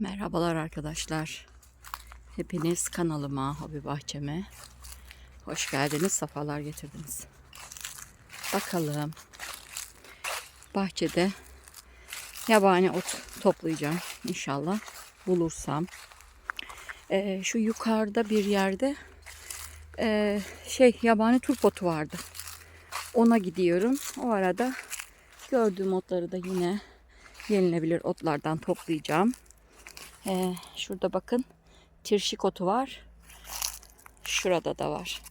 Merhabalar arkadaşlar. Hepiniz kanalıma, hobi bahçeme hoş geldiniz, sefalar getirdiniz. Bakalım. Bahçede yabani ot toplayacağım inşallah bulursam. Ee, şu yukarıda bir yerde ee, şey yabani turp otu vardı. Ona gidiyorum. O arada gördüğüm otları da yine yenilebilir otlardan toplayacağım. Ee, şurada bakın tirşik otu var. Şurada da var.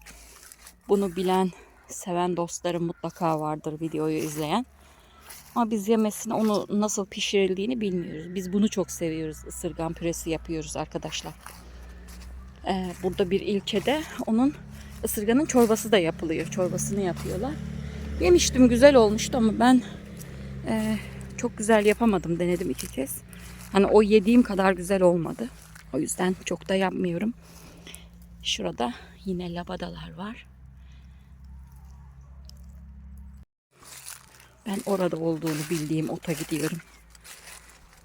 Bunu bilen, seven dostlarım mutlaka vardır videoyu izleyen. Ama biz yemesini onu nasıl pişirildiğini bilmiyoruz. Biz bunu çok seviyoruz. Isırgan püresi yapıyoruz arkadaşlar. Ee, burada bir ilçede onun ısırganın çorbası da yapılıyor. Çorbasını yapıyorlar. Yemiştim güzel olmuştu ama ben e, çok güzel yapamadım. Denedim iki kez. Hani o yediğim kadar güzel olmadı. O yüzden çok da yapmıyorum. Şurada yine labadalar var. Ben orada olduğunu bildiğim ota gidiyorum.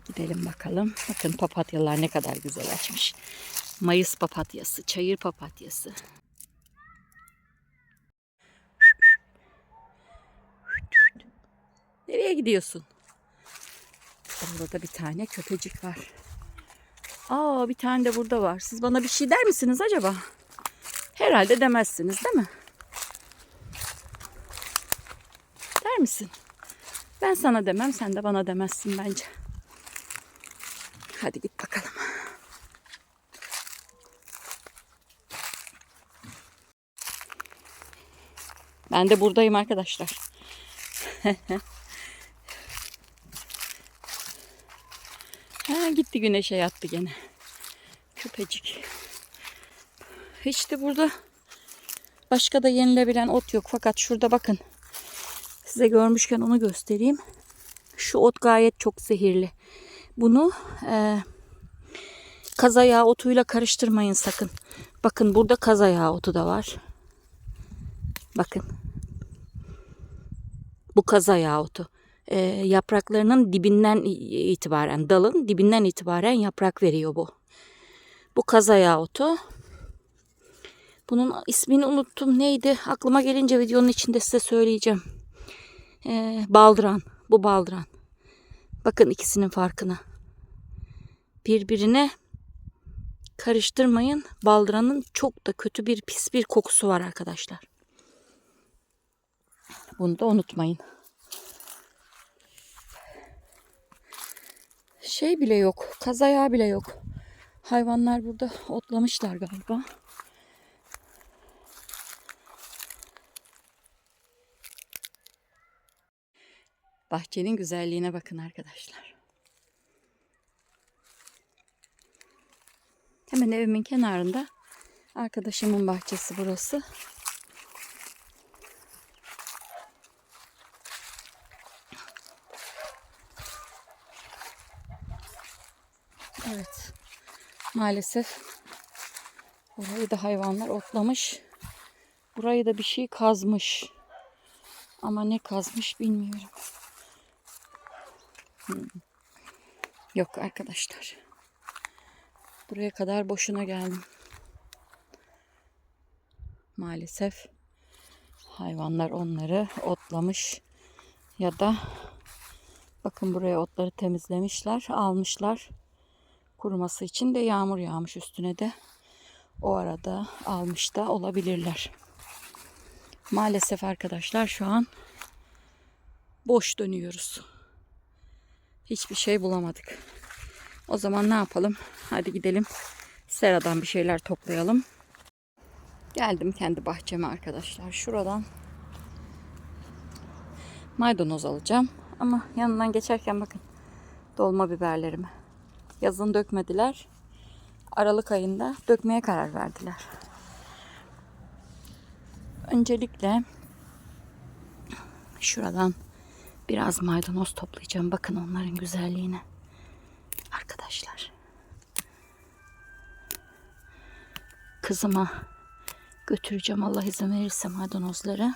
Gidelim bakalım. Bakın papatyalar ne kadar güzel açmış. Mayıs papatyası, çayır papatyası. Nereye gidiyorsun? Burada da bir tane köpecik var. Aa bir tane de burada var. Siz bana bir şey der misiniz acaba? Herhalde demezsiniz değil mi? Der misin? Ben sana demem, sen de bana demezsin bence. Hadi git bakalım. Ben de buradayım arkadaşlar. Ha, gitti güneşe yattı gene. Köpecik. Hiç de burada başka da yenilebilen ot yok. Fakat şurada bakın. Size görmüşken onu göstereyim. Şu ot gayet çok zehirli. Bunu e, kazayağı otuyla karıştırmayın sakın. Bakın burada kazayağı otu da var. Bakın. Bu kazayağı otu e, yapraklarının dibinden itibaren, dalın dibinden itibaren yaprak veriyor bu. Bu kazayağı otu. Bunun ismini unuttum. Neydi? Aklıma gelince videonun içinde size söyleyeceğim. E, baldıran. Bu baldıran. Bakın ikisinin farkına. Birbirine karıştırmayın. Baldıranın çok da kötü bir pis bir kokusu var arkadaşlar. Bunu da unutmayın. Şey bile yok. Kazayağı bile yok. Hayvanlar burada otlamışlar galiba. Bahçenin güzelliğine bakın arkadaşlar. Hemen evimin kenarında arkadaşımın bahçesi burası. Evet. Maalesef burayı da hayvanlar otlamış. Burayı da bir şey kazmış. Ama ne kazmış bilmiyorum. Hmm. Yok arkadaşlar. Buraya kadar boşuna geldim. Maalesef hayvanlar onları otlamış ya da bakın buraya otları temizlemişler, almışlar kuruması için de yağmur yağmış üstüne de. O arada almış da olabilirler. Maalesef arkadaşlar şu an boş dönüyoruz. Hiçbir şey bulamadık. O zaman ne yapalım? Hadi gidelim. Seradan bir şeyler toplayalım. Geldim kendi bahçeme arkadaşlar. Şuradan maydanoz alacağım. Ama yanından geçerken bakın dolma biberlerimi. Yazın dökmediler. Aralık ayında dökmeye karar verdiler. Öncelikle şuradan biraz maydanoz toplayacağım. Bakın onların güzelliğine. Arkadaşlar. Kızıma götüreceğim Allah izin verirse maydanozları.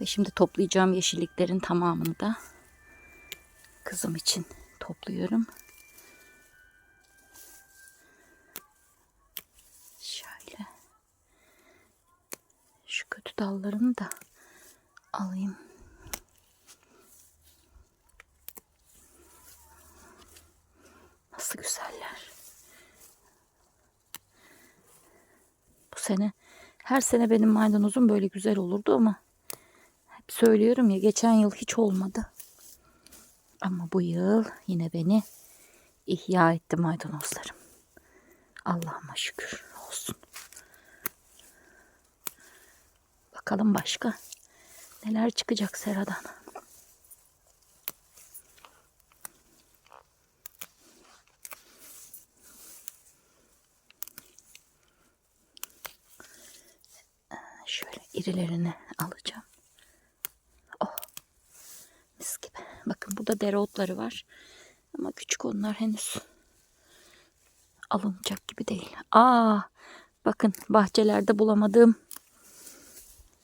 Ve şimdi toplayacağım yeşilliklerin tamamını da kızım için topluyorum. Dallarını da alayım. Nasıl güzeller. Bu sene her sene benim maydanozum böyle güzel olurdu ama hep söylüyorum ya geçen yıl hiç olmadı. Ama bu yıl yine beni ihya etti maydanozlarım. Allah'ıma şükür olsun. Bakalım başka neler çıkacak seradan. Şöyle irilerini alacağım. Oh. Mis gibi. Bakın burada dereotları var. Ama küçük onlar henüz alınacak gibi değil. Aa, bakın bahçelerde bulamadığım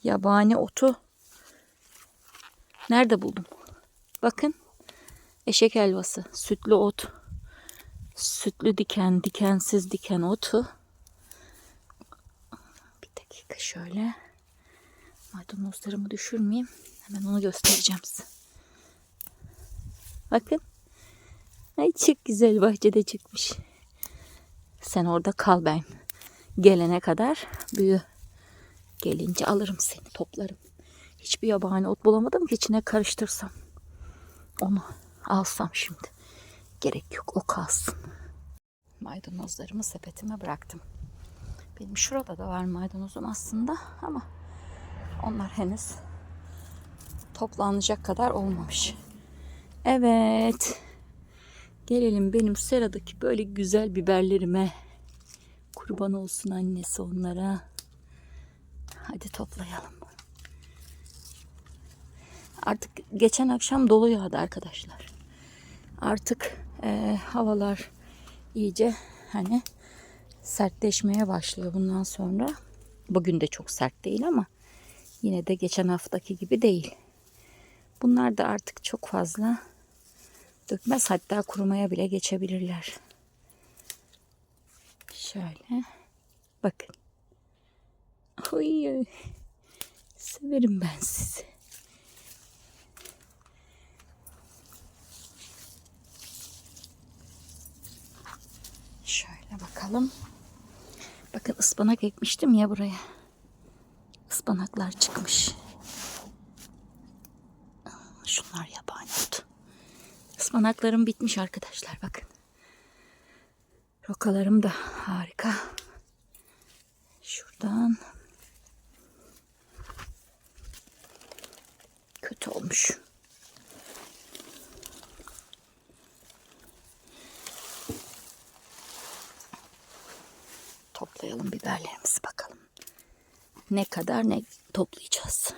yabani otu nerede buldum? Bakın eşek helvası, sütlü ot, sütlü diken, dikensiz diken otu. Bir dakika şöyle. Maydanozlarımı düşürmeyeyim. Hemen onu göstereceğim size. Bakın. Ay çok güzel bahçede çıkmış. Sen orada kal ben. Gelene kadar büyü. Gelince alırım seni toplarım. Hiçbir yabani ot bulamadım ki içine karıştırsam. Onu alsam şimdi. Gerek yok o kalsın. Maydanozlarımı sepetime bıraktım. Benim şurada da var maydanozum aslında ama onlar henüz toplanacak kadar olmamış. Evet. Gelelim benim seradaki böyle güzel biberlerime. Kurban olsun annesi onlara. Hadi toplayalım. Artık geçen akşam dolu yağdı arkadaşlar. Artık e, havalar iyice hani sertleşmeye başlıyor bundan sonra. Bugün de çok sert değil ama yine de geçen haftaki gibi değil. Bunlar da artık çok fazla dökmez hatta kurumaya bile geçebilirler. Şöyle bakın. Oy, severim ben sizi. Şöyle bakalım. Bakın ıspanak ekmiştim ya buraya. Ispanaklar çıkmış. Şunlar yabani ot. Ispanaklarım bitmiş arkadaşlar bakın. Rokalarım da harika. Şuradan. Kötü olmuş. Toplayalım biberlerimizi bakalım. Ne kadar ne toplayacağız.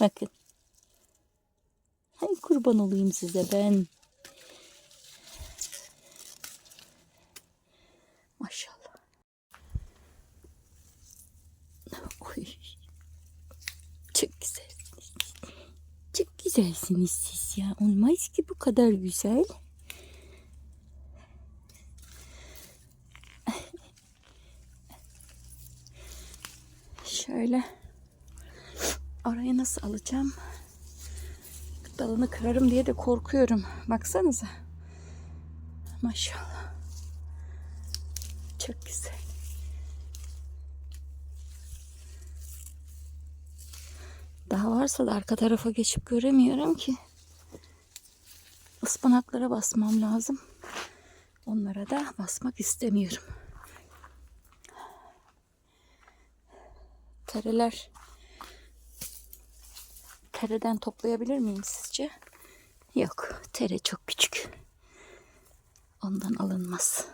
Bakın. Hay kurban olayım size ben. Maşallah. Oy. Çok güzelsiniz. Çok güzelsiniz siz ya. Olmaz ki bu kadar güzel. Şöyle Orayı nasıl alacağım? Dalını kırarım diye de korkuyorum. Baksanıza. Maşallah. Çok güzel. Daha varsa da arka tarafa geçip göremiyorum ki. Ispanaklara basmam lazım. Onlara da basmak istemiyorum. Tereler tereden toplayabilir miyim sizce? Yok. Tere çok küçük. Ondan alınmaz.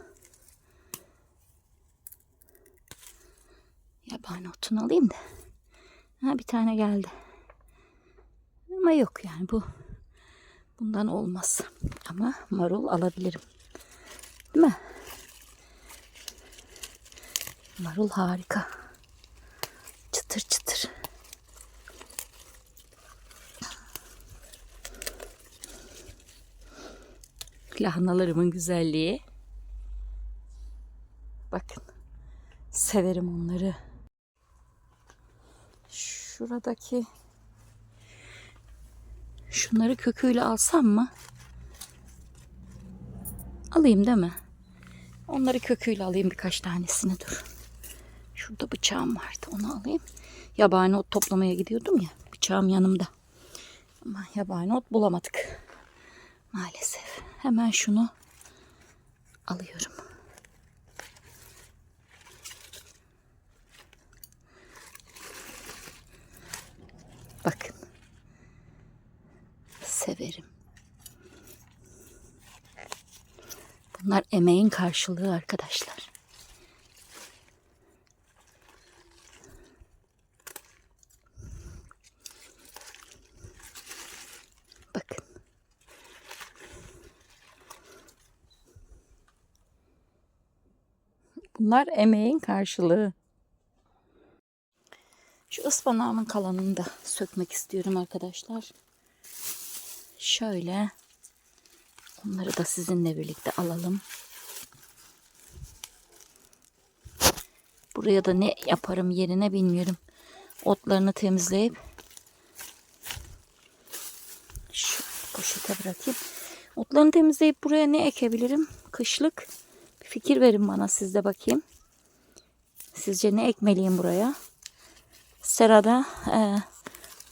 Yabani otunu alayım da. Ha, bir tane geldi. Ama yok yani bu. Bundan olmaz. Ama marul alabilirim. Değil mi? Marul harika. Çıtır çıtır. lahanalarımın güzelliği. Bakın. severim onları. Şuradaki şunları köküyle alsam mı? Alayım değil mi? Onları köküyle alayım birkaç tanesini dur. Şurada bıçağım vardı onu alayım. Yabani ot toplamaya gidiyordum ya. Bıçağım yanımda. Ama yabani ot bulamadık. Maalesef. Hemen şunu alıyorum. Bakın. Severim. Bunlar emeğin karşılığı arkadaşlar. Bakın. Bunlar emeğin karşılığı. Şu ıspanağımın kalanını da sökmek istiyorum arkadaşlar. Şöyle. Onları da sizinle birlikte alalım. Buraya da ne yaparım yerine bilmiyorum. Otlarını temizleyip şu poşete bırakayım. Otlarını temizleyip buraya ne ekebilirim? Kışlık. Bir fikir verin bana siz de bakayım. Sizce ne ekmeliyim buraya? Serada e,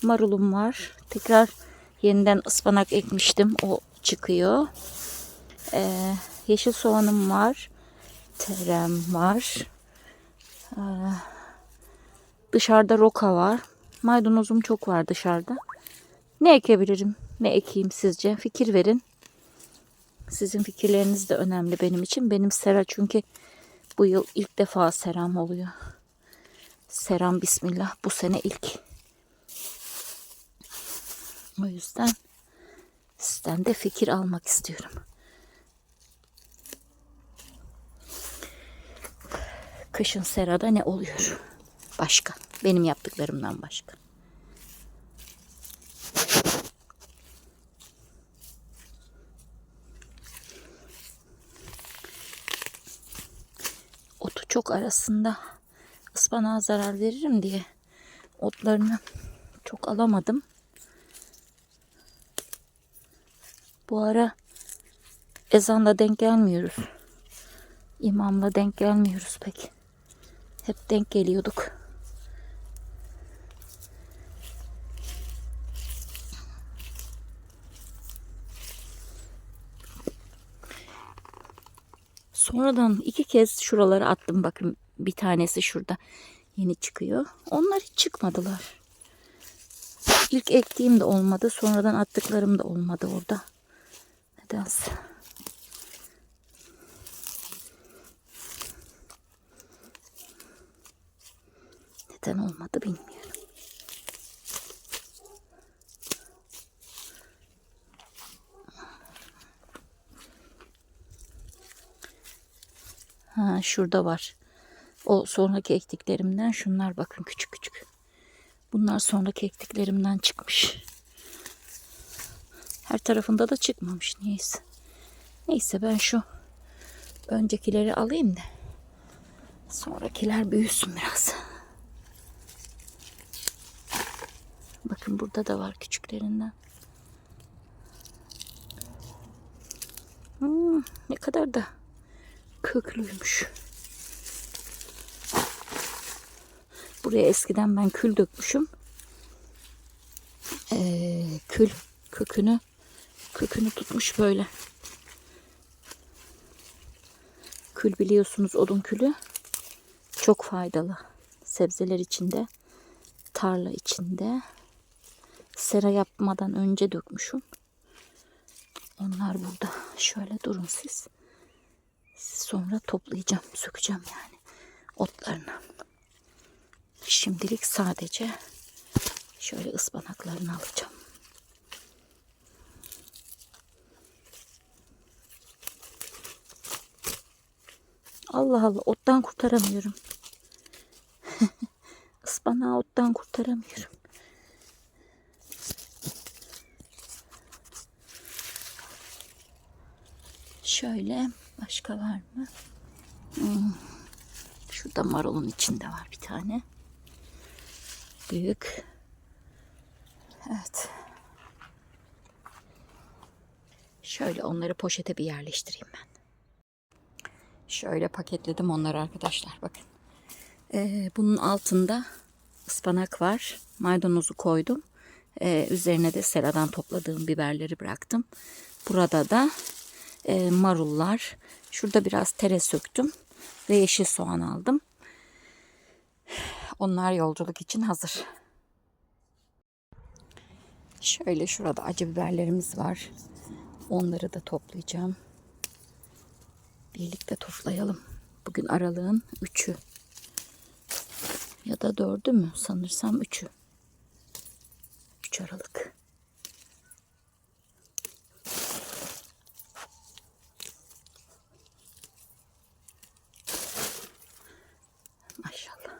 marulum var. Tekrar yeniden ıspanak ekmiştim. O çıkıyor. E, yeşil soğanım var. Terem var. E, dışarıda roka var. Maydanozum çok var dışarıda. Ne ekebilirim? Ne ekeyim sizce? Fikir verin. Sizin fikirleriniz de önemli benim için. Benim sera çünkü bu yıl ilk defa seram oluyor. Seram bismillah bu sene ilk. O yüzden sizden de fikir almak istiyorum. Kışın serada ne oluyor? Başka. Benim yaptıklarımdan başka. Otu çok arasında ıspanağa zarar veririm diye otlarını çok alamadım. Bu ara ezanla denk gelmiyoruz. İmamla denk gelmiyoruz pek. Hep denk geliyorduk. Sonradan iki kez şuralara attım. Bakın bir tanesi şurada yeni çıkıyor. Onlar hiç çıkmadılar. İlk ektiğim de olmadı. Sonradan attıklarım da olmadı orada. Nedense. Neden olmadı bilmiyorum. Ha, şurada var. O sonraki ektiklerimden şunlar bakın küçük küçük. Bunlar sonraki ektiklerimden çıkmış. Her tarafında da çıkmamış neyse. Neyse ben şu öncekileri alayım da sonrakiler büyüsün biraz. Bakın burada da var küçüklerinden. Hmm, ne kadar da köklüymüş. Buraya eskiden ben kül dökmüşüm. Ee, kül kökünü kökünü tutmuş böyle. Kül biliyorsunuz odun külü çok faydalı. Sebzeler içinde, tarla içinde. Sera yapmadan önce dökmüşüm. Onlar burada. Şöyle durun siz. Sonra toplayacağım, sökeceğim yani otlarını. Şimdilik sadece şöyle ıspanaklarını alacağım. Allah Allah ottan kurtaramıyorum. Ispanağı ottan kurtaramıyorum. Şöyle başka var mı? Hmm. Şurada marulun içinde var bir tane. Büyük. Evet. Şöyle onları poşete bir yerleştireyim ben. Şöyle paketledim onları arkadaşlar. Bakın. Ee, bunun altında ıspanak var. Maydanozu koydum. Ee, üzerine de seradan topladığım biberleri bıraktım. Burada da e, marullar. Şurada biraz tere söktüm. Ve yeşil soğan aldım. Onlar yolculuk için hazır. Şöyle şurada acı biberlerimiz var. Onları da toplayacağım. Birlikte toplayalım. Bugün aralığın 3'ü. Ya da 4'ü mü? Sanırsam 3'ü. 3 Aralık. Maşallah.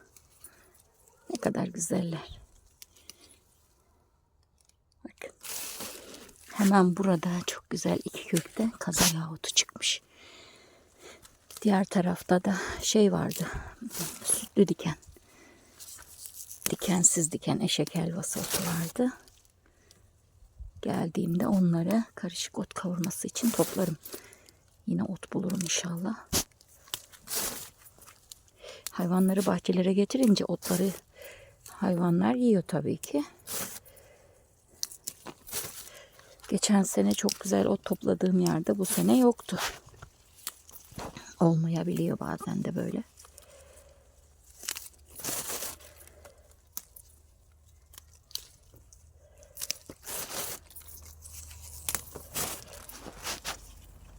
Ne kadar güzeller. Bakın. Hemen burada çok güzel iki kökte kazayahutu çıkmış. Diğer tarafta da şey vardı. Sütlü diken. Dikensiz diken eşek helvası otu vardı. Geldiğimde onları karışık ot kavurması için toplarım. Yine ot bulurum inşallah. Hayvanları bahçelere getirince otları hayvanlar yiyor tabii ki. Geçen sene çok güzel ot topladığım yerde bu sene yoktu. Olmayabiliyor bazen de böyle.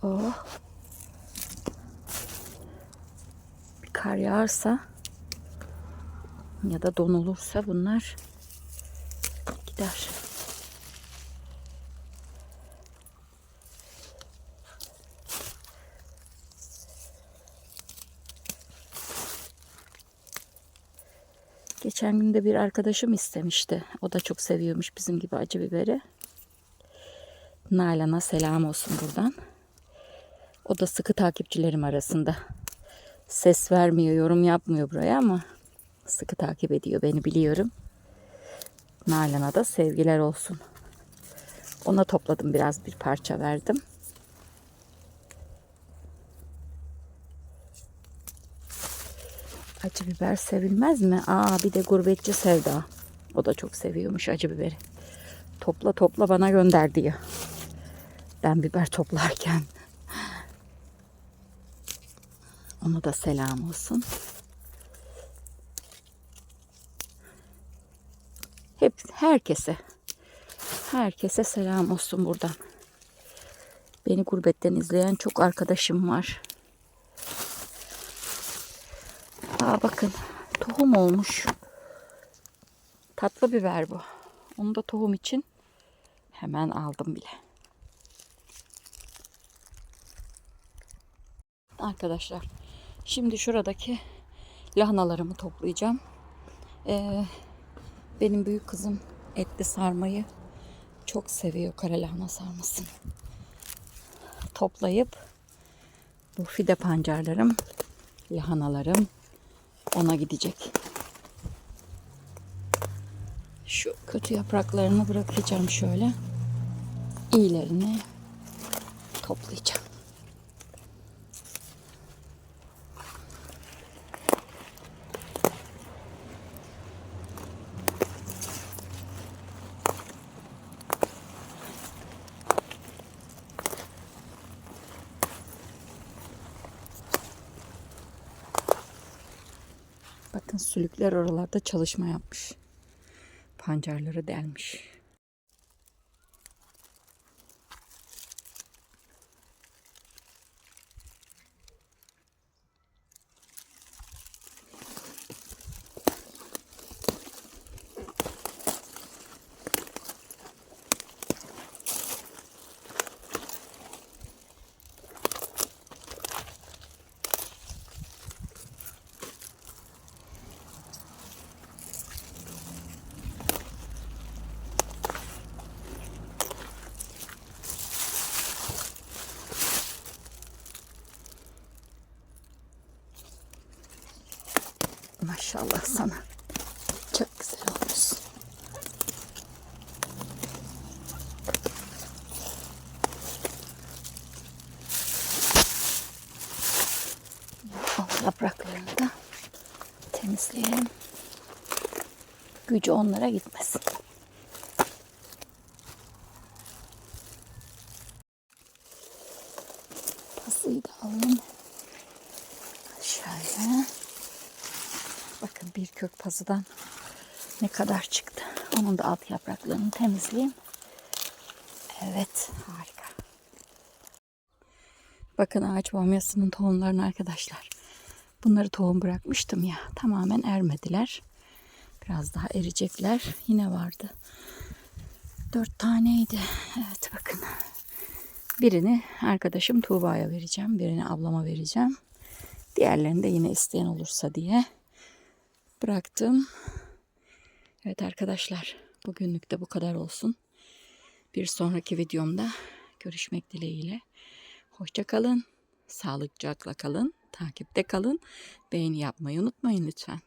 Oh. Bir kar yağarsa ya da don olursa bunlar gider. Geçen gün de bir arkadaşım istemişti. O da çok seviyormuş bizim gibi acı biberi. Nalan'a selam olsun buradan. O da sıkı takipçilerim arasında. Ses vermiyor, yorum yapmıyor buraya ama sıkı takip ediyor beni biliyorum. Nalan'a da sevgiler olsun. Ona topladım biraz bir parça verdim. Acı biber sevilmez mi? Aa bir de gurbetçi Sevda. O da çok seviyormuş acı biberi. Topla topla bana gönder diyor. Ben biber toplarken. Ona da selam olsun. Hep herkese herkese selam olsun buradan. Beni gurbetten izleyen çok arkadaşım var. Aa bakın tohum olmuş. Tatlı biber bu. Onu da tohum için hemen aldım bile. Arkadaşlar şimdi şuradaki lahanalarımı toplayacağım. Ee, benim büyük kızım etli sarmayı çok seviyor kara lahana sarmasını. Toplayıp bu fide pancarlarım, lahanalarım ona gidecek. Şu kötü yapraklarını bırakacağım şöyle. İyilerini toplayacağım. Bakın sülükler oralarda çalışma yapmış. Pancarları delmiş. Maşallah sana. Çok güzel olmuş. Alt yapraklarını da temizleyelim. Gücü onlara gitmesin. Pasıyı da alayım. Şöyle. Bakın pazıdan ne kadar çıktı. Onun da alt yapraklarını temizleyeyim. Evet harika. Bakın ağaç bamyasının tohumlarını arkadaşlar. Bunları tohum bırakmıştım ya. Tamamen ermediler. Biraz daha erecekler. Yine vardı. Dört taneydi. Evet bakın. Birini arkadaşım Tuğba'ya vereceğim. Birini ablama vereceğim. Diğerlerini de yine isteyen olursa diye bıraktım. Evet arkadaşlar bugünlük de bu kadar olsun. Bir sonraki videomda görüşmek dileğiyle. Hoşça kalın. Sağlıcakla kalın. Takipte kalın. Beğeni yapmayı unutmayın lütfen.